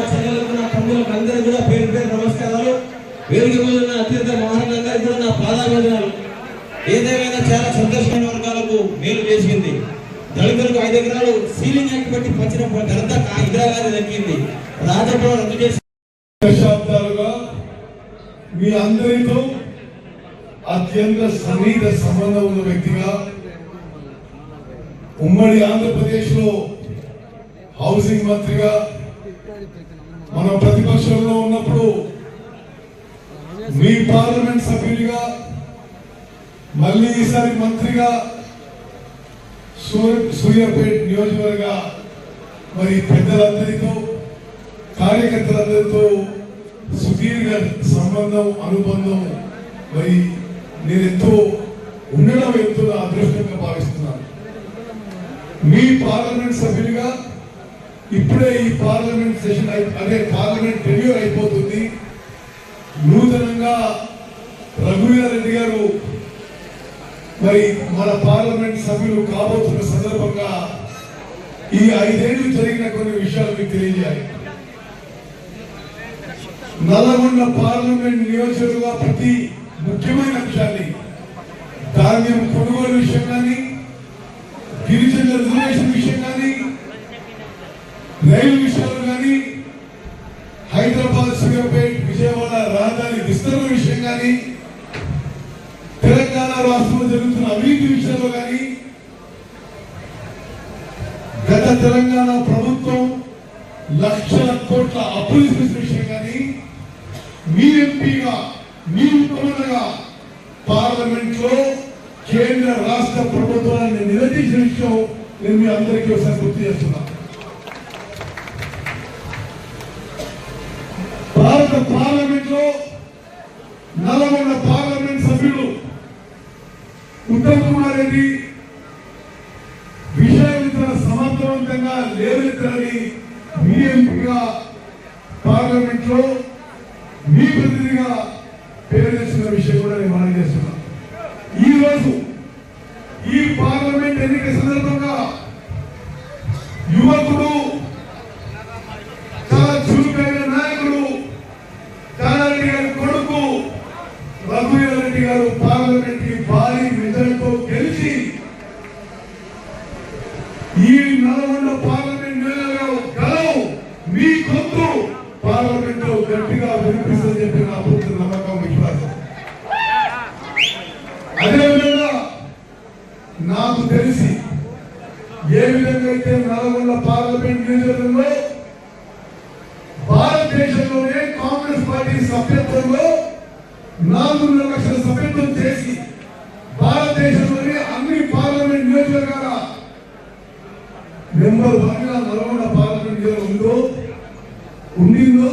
నా చెల్లెలకు నా తమ్ములకు అందరికీ కూడా పేరు పేరు నమస్కారాలు. వేదిక మీద ఉన్న అత్యంత మహానందరికీ కూడా నా పాదాభివందనాలు. ఏదేమైనా చాలా సంతోషమైన వర్గాలకు మేలు చేసింది. దళితులకు ఐదు ఎకరాలు సీలింగ్ యాక్ట్ పెట్టి పచ్చిన ఘనత హైదరాబాద్ దక్కింది. రాజభవన్ రద్దు చేసి దశాబ్దాలుగా మీ అందరితో అత్యంత సన్నిహిత సంబంధం ఉన్న వ్యక్తిగా ఉమ్మడి ఆంధ్రప్రదేశ్లో హౌసింగ్ మంత్రిగా మనం ప్రతిపక్షంలో ఉన్నప్పుడు మీ పార్లమెంట్ సభ్యుడిగా మళ్ళీ ఈసారి మంత్రిగా సూర్య సూర్యాపేట నియోజకవర్గ మరి పెద్దలందరితో కార్యకర్తలందరితో సుదీర్ఘ సంబంధం అనుబంధం మరి నేను ఎంతో ఉండడం ఎంతో అదృష్టంగా భావిస్తున్నాను. మీ పార్లమెంట్ సభ్యులుగా ఇప్పుడే ఈ పార్లమెంట్ సెషన్ అదే పార్లమెంట్ రివ్యూ అయిపోతుంది. నూతనంగా రఘువీరారెడ్డి గారు మరి మన పార్లమెంట్ సభ్యులు కాబోతున్న సందర్భంగా ఈ ఐదేళ్ళు జరిగిన కొన్ని విషయాలు మీకు తెలియజేయాలి. నల్లగొండ పార్లమెంట్ నియోజకవర్గ ప్రతి ముఖ్యమైన అంశాన్ని ధాన్యం కొనుగోలు విషయం కానీ గిరిజన రిజర్వేషన్ విషయం రైలు విషయంలో కానీ హైదరాబాద్ సూర్యాపేట్ విజయవాడ రహదారి విస్తరణ విషయం కానీ తెలంగాణ రాష్ట్రంలో జరుగుతున్న అవినీతి విషయంలో కానీ గత తెలంగాణ ప్రభుత్వం లక్షల కోట్ల అప్పులు చేసిన విషయం కానీ మీ ఎంపీగా మీ ముఖ్యమంత్రిగా పార్లమెంట్లో కేంద్ర రాష్ట్ర ప్రభుత్వాన్ని నిలదీసిన విషయం నేను మీ అందరికీ ఒకసారి గుర్తు చేస్తున్నా. పార్లమెంట్లో నల్గొండ పార్లమెంట్ సభ్యులు ఉత్తమ్ కుమార్ రెడ్డి విషయాన్ని సమర్థవంతంగా లేవనెత్తాలని మీ పార్లమెంట్లో నాలుగున్నర లక్షల సభ్యత్వం చేసి భారతదేశంలోని అన్ని పార్లమెంట్ నియోజకవర్గాల మెంబర్ వన్గా నల్గొండ పార్లమెంట్లో ఉందో ఉండిందో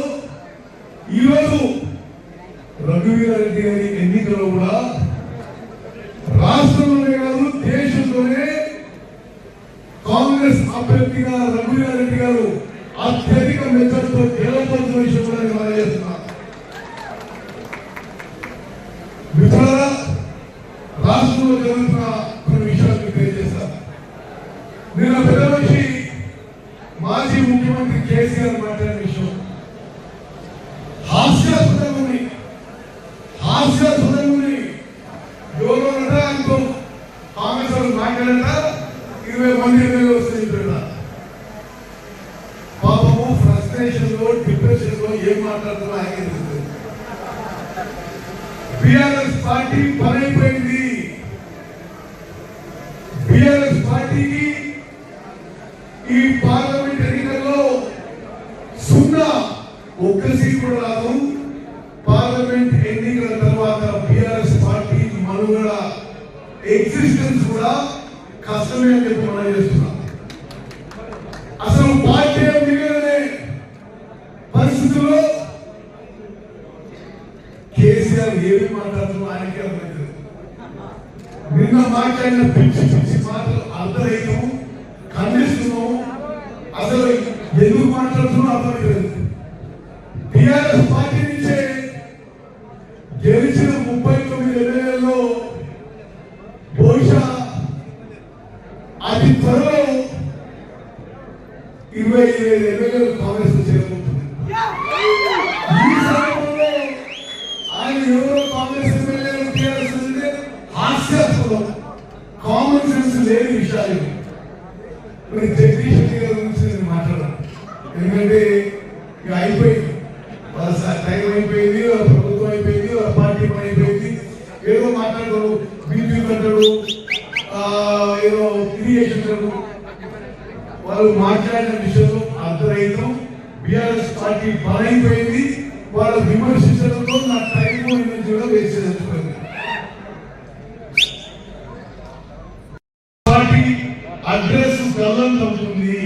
ఈరోజు రఘువీరారెడ్డి గారి ఎన్నికలో కూడా రాష్ట్రంలోనే కాదు దేశంలోనే కాంగ్రెస్ అభ్యర్థిగా రఘువీరారెడ్డి గారు అత్యధిక మెజార్టీతో గెలవబోతున్న విషయం కూడా నేను మనం చేస్తున్నా మిత్రులారా రాష్ట్రంలో జరుగుతున్న కొన్ని విషయాలు మీకు తెలియజేస్తాను నిన్న పెద్ద మనిషి మాజీ ముఖ్యమంత్రి కేసీఆర్ మాట్లాడిన విషయం హాస్యాస్పదంగా ఉంది హాస్యాస్పదంగా ఉంది ఎవరో అనుకో కాంగ్రెస్ వాళ్ళు మాట్లాడట ఇరవై మంది ఎమ్మెల్యే వస్తుంది ఇక్కడ పాపము ఫ్రస్ట్రేషన్లో డిప్రెషన్లో ఏం మాట్లాడుతున్నా ఆయన తెలుస్తుంది బిఆర్ఎస్ పార్టీ పనైపోయింది బిఆర్ఎస్ పార్టీకి ఈ పార్లమెంట్ ఎన్నికల్లో సున్నా ఒక్క సీట్ రాదు. పార్లమెంట్ ఎన్నికల తర్వాత బిఆర్ఎస్ పార్టీ మనుగడ ఎగ్జిస్టెన్స్ కూడా కష్టమే అని చెప్పి మనం చేస్తున్నాం. అసలు పార్టీ మిగిలిన పరిస్థితుల్లో కేసీఆర్ ఏమి మాట్లాడుతున్నా ఆయనకే అర్థమైంది. నిన్న మాట్లాడిన పిచ్చి పిచ్చి మాటలు అది త్వరలో ఇరవై ఐదు ఎమ్మెల్యేలు కాంగ్రెస్ చేరుకుంటుంది బీఆర్ఎస్ పార్టీ బలైపోయింది. వాళ్ళు విమర్శించడంతో నా టైం ఎనర్జీ కూడా వేస్ట్ పార్టీ అడ్రస్ గల్లంత అవుతుంది.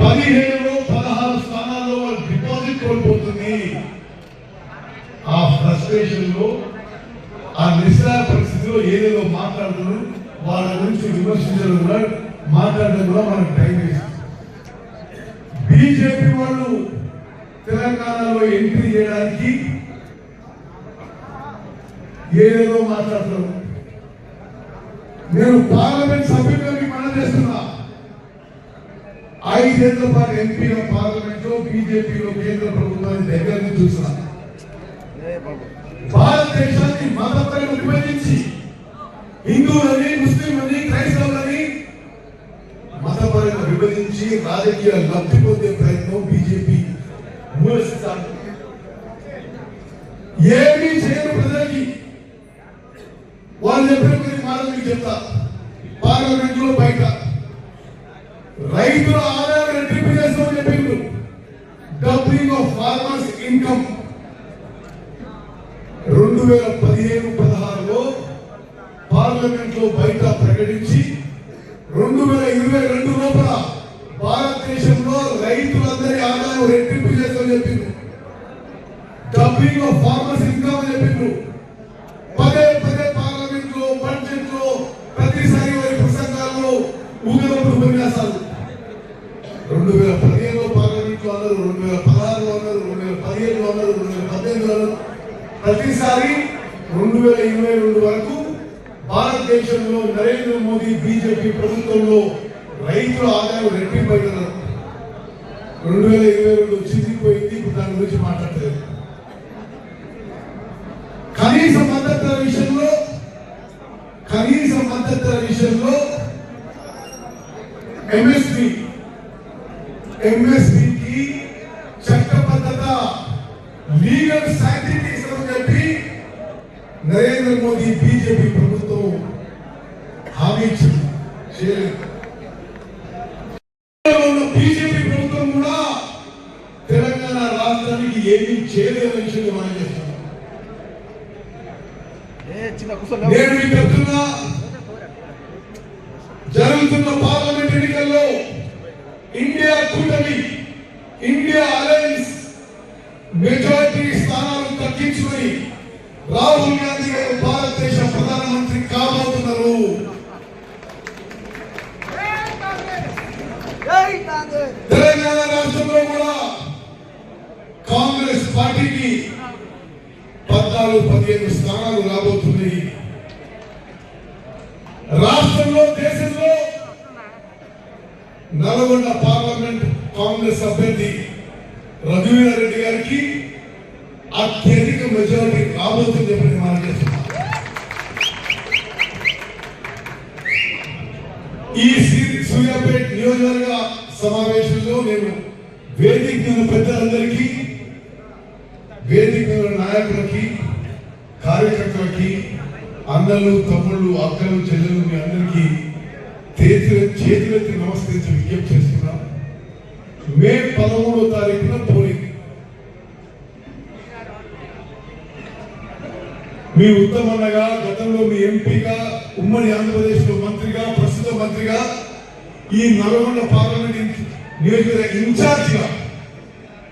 పదిహేడులో పదహారు స్థానాల్లో వాళ్ళు డిపాజిట్ కోల్పోతుంది. ఆ ఫ్రస్ట్రేషన్లో ఆ నిస్సార పరిస్థితిలో ఏదేదో మాట్లాడుతున్నారు. వాళ్ళ గురించి విమర్శించడం కూడా మాట్లాడడం కూడా మనకు టైం వేస్ట్ బీజేపీ వాళ్ళు తెలంగాణలో ఎంట్రీ చేయడానికి ఏదేదో మాట్లాడుతున్నారు నేను పార్లమెంట్ సభ్యులుగా మీకు మనం చేస్తున్నా. ఐదేళ్ళ పాటు ఎంపీల పార్లమెంట్లో బీజేపీలో కేంద్ర ప్రభుత్వాన్ని దగ్గర నుంచి చూస్తున్నా. భారతదేశాన్ని మతపరంగా విభజించి హిందువులని ముస్లింలని క్రైస్తవులని మతపరంగా విభజించి రాజకీయ లబ్ధి పొందే ప్రయత్నం బీజేపీ మూల ఏమీ చేయని ప్రజలకి వాళ్ళు చెప్పిన మాట మీకు చెప్తా. పార్లమెంట్లో బయట. రైతుల ఆదాయం రెట్టింపు చేస్తామని చెప్పిండు డబ్లింగ్ ఆఫ్ ఫార్మర్స్ ఇన్కమ్. రెండు వేల పదిహేను పదహారులో పార్లమెంట్లో బయట ప్రతిసారి రెండు వేల ఇరవై రెండు వరకు భారతదేశంలో నరేంద్ర మోదీ బీజేపీ ప్రభుత్వంలో రైతుల ఆదాయం రెట్టింపైనారు రెండు వేల ఇరవై రెండు చిరిగిపోయింది ఇప్పుడు దాని గురించి మాట్లాడలేదు. కనీస మద్దతుల విషయంలో కనీస మద్దతుల విషయంలో ఎంఎస్పి ఎంఎస్పికి నరేంద్ర మోదీ బీజేపీ ప్రభుత్వం హామీ ఇచ్చింది. చేయలేదు. బీజేపీ ప్రభుత్వం కూడా తెలంగాణ రాష్ట్రానికి ఏమీ చేయలేదని విషయం మనం చేస్తున్నాం చిన్న కూర్చో నేను మీకు చెప్తున్నా జరుగుతున్న పార్లమెంట్ ఎన్నికల్లో ఇండియా కూటమి ఇండియా అలయన్స్ మెజారిటీ స్థానాలు తగ్గించుకొని రాహుల్ గాంధీ గారు భారతదేశ ప్రధానమంత్రి కాబోతున్నారు. తెలంగాణ రాష్ట్రంలో కూడా కాంగ్రెస్ పార్టీకి పద్నాలుగు పదిహేను స్థానాలు రాబోతున్నాయి. రాష్ట్రంలో దేశంలో నల్గొండ పార్లమెంట్ కాంగ్రెస్ అభ్యర్థి రఘువీర రెడ్డి గారికి అత్యధిక మెజారిటీ రాబోతుంది చెప్పి మనం చేస్తున్నాం ఈ సూర్యాపేట నియోజకవర్గ సమావేశంలో నేను వేదిక మీద పెద్దలందరికీ వేదిక మీద ఉన్న నాయకులకి కార్యకర్తలకి అన్నలు తమ్ముళ్ళు అక్కలు చెల్లెలు మీ అందరికీ చేతులెత్తి నమస్కరించి విజ్ఞప్తి చేస్తున్నాం మే పదమూడో తారీఖున మీ ఉత్తమన్నగా గతంలో మీ ఎంపీగా ఉమ్మడి ఆంధ్రప్రదేశ్లో మంత్రిగా ప్రస్తుత మంత్రిగా ఈ నల్గొండ పార్లమెంట్ నియోజకవర్గ ఇన్ఛార్జిగా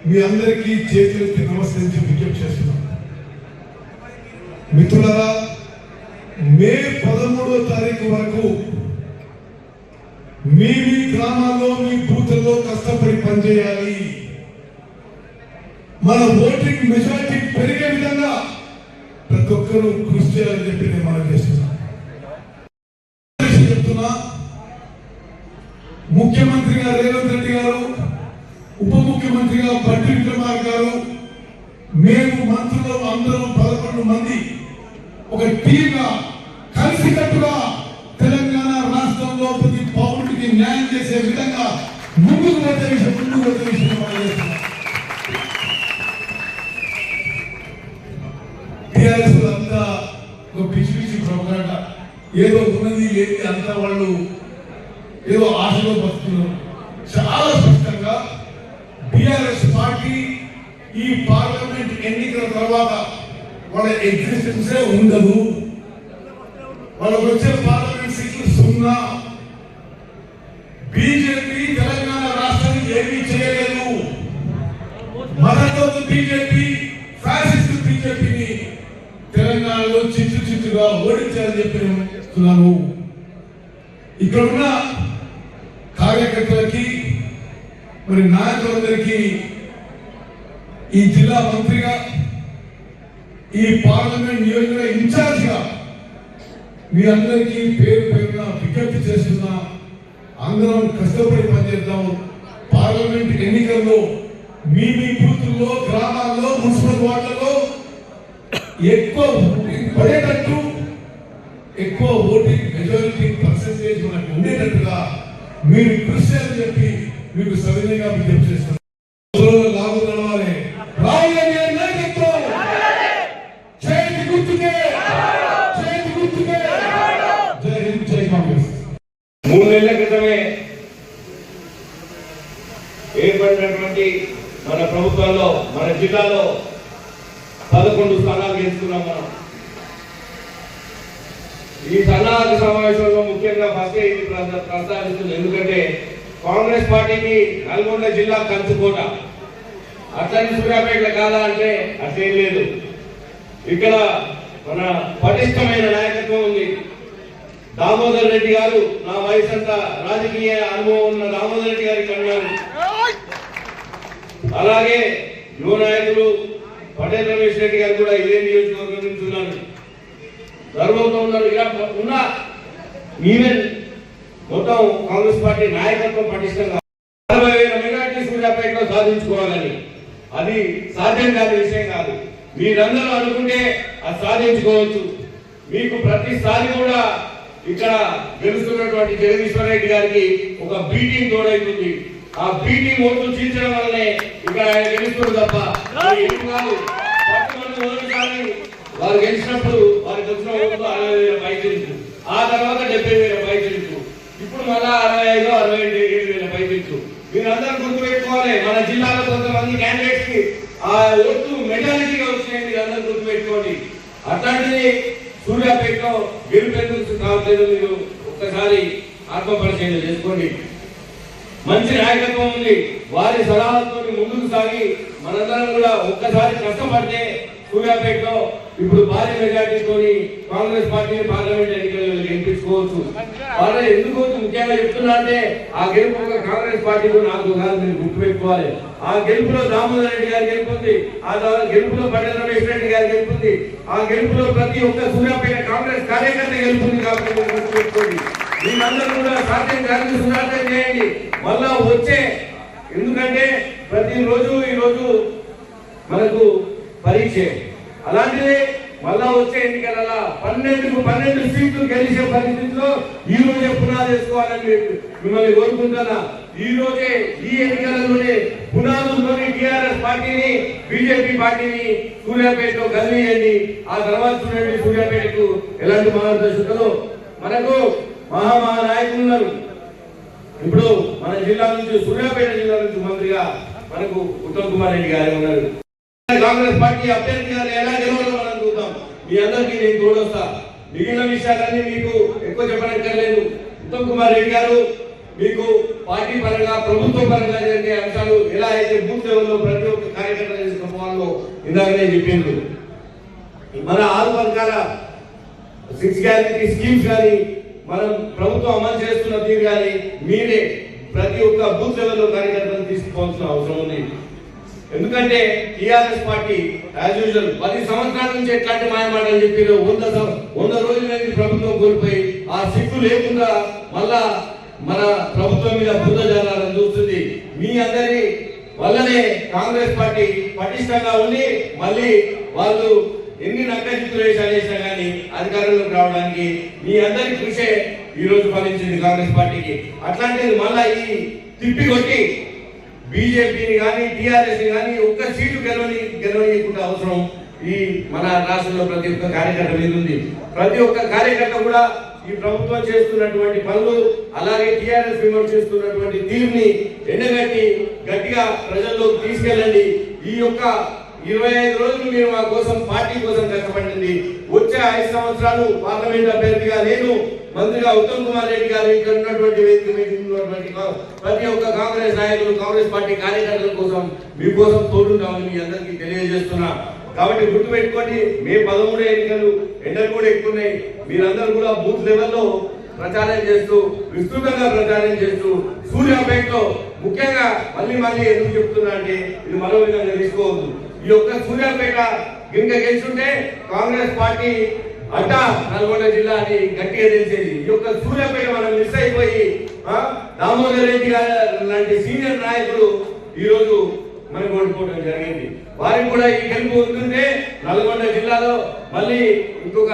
మీ అందరికీ చేతులెత్తి నమస్కరించి విజ్ఞప్తి చేస్తున్నాం మిత్రులరా మే పదమూడో తారీఖు వరకు మీ మీ గ్రామాల్లో మీ బూత్లలో కష్టపడి పనిచేయాలి. మన ఓటింగ్ మెజారిటీ పెరిగే విధంగా ప్రతి ఒక్కరూ కృషి చేయాలని చెప్పి నేను మనం చేస్తున్నా. చెప్తున్నా. ముఖ్యమంత్రిగా రేవంత్ రెడ్డి గారు ఉప ముఖ్యమంత్రిగా బండి విక్రమార్ గారు మేము మంత్రులు అందరం పదకొండు మంది ఒక టీగా కలిసికట్టుగా తెలంగాణ రాష్ట్రంలో ప్రతి పౌరుడికి న్యాయం చేసే విధంగా ముందుకు పోతే విషయం ముందుకు పోతే విషయం ఏదో ఉన్నది లేని అంతా వాళ్ళు ఏదో ఆశలో బతుకున్నారు చాలా స్పష్టంగా బిఆర్ఎస్ పార్టీ ఈ పార్లమెంట్ ఎన్నికల తర్వాత వాళ్ళ ఎగ్జిస్టెన్సే ఉండదు. వాళ్ళకు వచ్చే పార్లమెంట్ సీట్లు సున్నా. బీజేపీ తెలంగాణ రాష్ట్రానికి ఏమీ చేయలేదు. మరొక బీజేపీ ఫ్యాసిస్ట్ బీజేపీని తెలంగాణలో చిత్తు చిత్తుగా ఓడించాలని చెప్పిన. చెప్తున్నాను ఇక్కడ ఉన్న కార్యకర్తలకి మరి నాయకులందరికీ ఈ జిల్లా మంత్రిగా ఈ పార్లమెంట్ నియోజక ఇన్ఛార్జిగా మీ అందరికీ పేరు పేరున విజ్ఞప్తి చేస్తున్నా అందరం కష్టపడి పనిచేద్దాం. పార్లమెంట్ ఎన్నికల్లో మీ మీ బూతుల్లో గ్రామాల్లో మున్సిపల్ వార్డులలో ఎక్కువ పడేటట్టు ఎక్కువ ఓటింగ్ మెజారిటీ పర్సంటేజ్ మనకు ఉండేటట్టుగా మీరు కృషి అని చెప్పి మీకు సవినయంగా విజ్ఞప్తి చేస్తున్నాను లాగు నడవాలి. చేతి గుర్తుకే! చేతి గుర్తుకే! జై హింద్ జై కాంగ్రెస్! మూడు నెలల క్రితమే ఏర్పడినటువంటి మన ప్రభుత్వంలో మన జిల్లాలో పదకొండు స్థానాలు గెలుచుకున్నాం మనం. ఈ సన్నాహక సమావేశంలో ముఖ్యంగా ఫస్ట్ ఇది ప్రస్తావిస్తుంది. ఎందుకంటే కాంగ్రెస్ పార్టీకి నల్గొండ జిల్లా కంచుకోట అట్లని సూర్యాపేట కాదా అంటే అట్లేం లేదు. ఇక్కడ మన పటిష్టమైన నాయకత్వం ఉంది. దామోదర్ రెడ్డి గారు నా వయసు అంతా రాజకీయ అనుభవం ఉన్న దామోదర్ రెడ్డి గారి కన్నారు అలాగే యువ నాయకులు పటేల్ రమేష్ రెడ్డి గారు కూడా ఇదే నియోజకవర్గం నుంచి ఉన్నారు. గర్వంతో ఉన్నారు. ఇలా ఉన్న ఈవెన్ మొత్తం కాంగ్రెస్ పార్టీ నాయకత్వం పటిష్టంగా అరవై వేల మెజార్టీ సూర్యాపేటలో సాధించుకోవాలని. అది సాధ్యం కాని విషయం కాదు. మీరందరూ అనుకుంటే అది సాధించుకోవచ్చు. మీకు ప్రతిసారి కూడా ఇక్కడ గెలుస్తున్నటువంటి జగదీశ్వర రెడ్డి గారికి ఒక బీటింగ్ తోడైతుంది. ఆ బీటింగ్ ఓట్లు చీల్చడం వల్లనే ఇక్కడ ఆయన గెలుస్తుంది తప్ప కాదు. వారు గెలిచినప్పుడు వారికి వచ్చిన ఓట్లు అరవై వేల పైచలించు ఆ తర్వాత డెబ్బై వేల పైచలించు ఇప్పుడు మళ్ళా అరవై ఐదు అరవై ఏడు వేల పైచలించు మీరందరూ గుర్తుపెట్టుకోవాలి మన జిల్లాలో కొంతమంది క్యాండిడేట్స్కి ఆ ఓట్లు మెజారిటీగా వచ్చినాయి మీరందరూ గుర్తుపెట్టుకోండి అట్లాంటిది సూర్యాపేటలో గెలుపెందుకు కావట్లేదు మీరు ఒక్కసారి ఆత్మపరిచయం చేసుకోండి. మంచి నాయకత్వం ఉంది. వారి సలహాలతో ముందుకు సాగి మనందరం కూడా ఒక్కసారి కష్టపడితే సూర్యాపేటలో ఇప్పుడు భారీ మెజార్టీతో కాంగ్రెస్ పార్టీని పార్లమెంట్ ఎన్నికల్లో గెలిపించుకోవచ్చు. వాళ్ళ ఎందుకు ముఖ్యంగా చెప్తున్నా అంటే ఆ గెలుపు కాంగ్రెస్ పార్టీలో నాలుగు కాదు మీరు గుర్తుపెట్టుకోవాలి. ఆ గెలుపులో దామోదర్ రెడ్డి గారు గెలుపుంది ఆ తర్వాత గెలుపులో పటేల్ రమేష్ రెడ్డి గారు గెలుపుంది ఆ గెలుపులో ప్రతి ఒక్క సూర్యాపేట కాంగ్రెస్ కార్యకర్త గెలుపుంది కాబట్టి మీరు గుర్తుపెట్టుకోండి. మీరందరూ కూడా సాధ్యం కాదు సునార్థం చేయండి. మళ్ళా వచ్చే ఎందుకంటే ప్రతిరోజు ఈ రోజు మనకు పరీక్ష. అలాంటిది మళ్ళా వచ్చే ఎన్నికల పన్నెండుకు పన్నెండు సీట్లు గెలిచే పరిస్థితిలో ఈ రోజే పునాది వేసుకోవాలని మిమ్మల్ని కోరుకుంటున్నా. ఈ రోజే ఈ ఎన్నికలలోనే పునాదుల్లోని టిఆర్ఎస్ పార్టీని బీజేపీ పార్టీని సూర్యాపేటలో కలియండి ఆ తర్వాత చూడండి సూర్యాపేటకు ఎలాంటి మార్గదర్శకలో. మనకు మహామహానాయకులు ఉన్నారు. ఇప్పుడు మన జిల్లా నుంచి సూర్యాపేట జిల్లా నుంచి మంత్రిగా మనకు ఉత్తమ్ కుమార్ రెడ్డి గారు ఉన్నారు. కాంగ్రెస్ పార్టీ అభ్యర్థి గారు ఎలా గెలవాలో మనం చూద్దాం మీ అందరికీ నేను తోడొస్తా. మిగిలిన విషయాలన్నీ మీకు ఎక్కువ చెప్పనక్కర్లేదు. ఉత్తమ్ కుమార్ రెడ్డి గారు మీకు పార్టీ పరంగా ప్రభుత్వ పరంగా జరిగే అంశాలు ఎలా అయితే బూత్ లెవెల్లో ప్రతి ఒక్క కార్యకర్త తీసుకుపోవాలో ఇందాకనే చెప్పిండు. మన ఆరు పథకాల సిక్స్ గ్యారెంటీ స్కీమ్స్ కానీ మనం ప్రభుత్వం అమలు చేస్తున్న తీరు కానీ మీరే ప్రతి ఒక్క బూత్ లెవెల్లో కార్యకర్తలు తీసుకోవాల్సిన అవసరం ఉంది. ఎందుకంటే టిఆర్ఎస్ పార్టీ యాజ్ యూజువల్ పది సంవత్సరాల నుంచి ఎట్లాంటి మాయమాటలు చెప్పారు వంద వంద రోజులైంది ప్రభుత్వం కోల్పోయి ఆ సిగ్గు లేకుండా మళ్ళా మన ప్రభుత్వం మీద బుద్ధ జరగాలని చూస్తుంది మీ అందరి వల్లనే కాంగ్రెస్ పార్టీ పటిష్టంగా ఉండి మళ్ళీ వాళ్ళు ఎన్ని నక్కజిత్తులు వేషాలు వేసినా కానీ అధికారంలోకి రావడానికి మీ అందరి కృషే ఈ రోజు ఫలించింది కాంగ్రెస్ పార్టీకి. అట్లాంటిది మళ్ళా ఈ తిప్పి కొట్టి బీజేపీని కానీ టీఆర్ఎస్ కానీ ఒక్క సీటు గెలవని గెలవనీయకుండా అవసరం ఈ మన రాష్ట్రంలో ప్రతి ఒక్క కార్యకర్త మీద ఉంది. ప్రతి ఒక్క కార్యకర్త కూడా ఈ ప్రభుత్వం చేస్తున్నటువంటి పనులు అలాగే టీఆర్ఎస్ విమర్శిస్తున్నటువంటి తీరుని ఎండగట్టి గట్టిగా ప్రజల్లోకి తీసుకెళ్ళండి. ఈ యొక్క ఇరవై ఐదు రోజులు మీరు మా కోసం పార్టీ కోసం కష్టపడింది. వచ్చే ఐదు సంవత్సరాలు పార్లమెంట్ అభ్యర్థిగా నేను మంత్రిగా ఉత్తమ్ కుమార్ రెడ్డి గారు ఇక్కడ ఉన్నటువంటి వేదిక మీద ఉన్నటువంటి ప్రతి ఒక్క కాంగ్రెస్ నాయకులు కాంగ్రెస్ పార్టీ కార్యకర్తల కోసం మీకోసం తోడుంటామని మీ అందరికీ తెలియజేస్తున్నా. కాబట్టి గుర్తుపెట్టుకోండి మే పదమూడు ఎన్నికలు ఎండలు కూడా ఎక్కువ ఉన్నాయి మీరందరూ కూడా బూత్ లెవెల్లో ప్రచారం చేస్తూ విస్తృతంగా ప్రచారం చేస్తూ సూర్యాపేటలో ముఖ్యంగా మళ్ళీ మళ్ళీ ఎందుకు చెప్తున్నా అంటే ఇది మరో విధంగా తీసుకోవద్దు. ఈ యొక్క సూర్యాపేట ఇంకా గెలుచుంటే కాంగ్రెస్ పార్టీ అట నల్గొండ జిల్లా అని గట్టిగా తెలిసేది. ఈ యొక్క సూర్యాపేట మనం మిస్ అయిపోయి దామోదర్ రెడ్డి గారు లాంటి సీనియర్ నాయకులు ఈరోజు మనకు ఓడిపోవడం జరిగింది. వారికి కూడా ఈ గెలుపు ఉంటుంటే నల్గొండ జిల్లాలో. మళ్ళీ ఇంకొక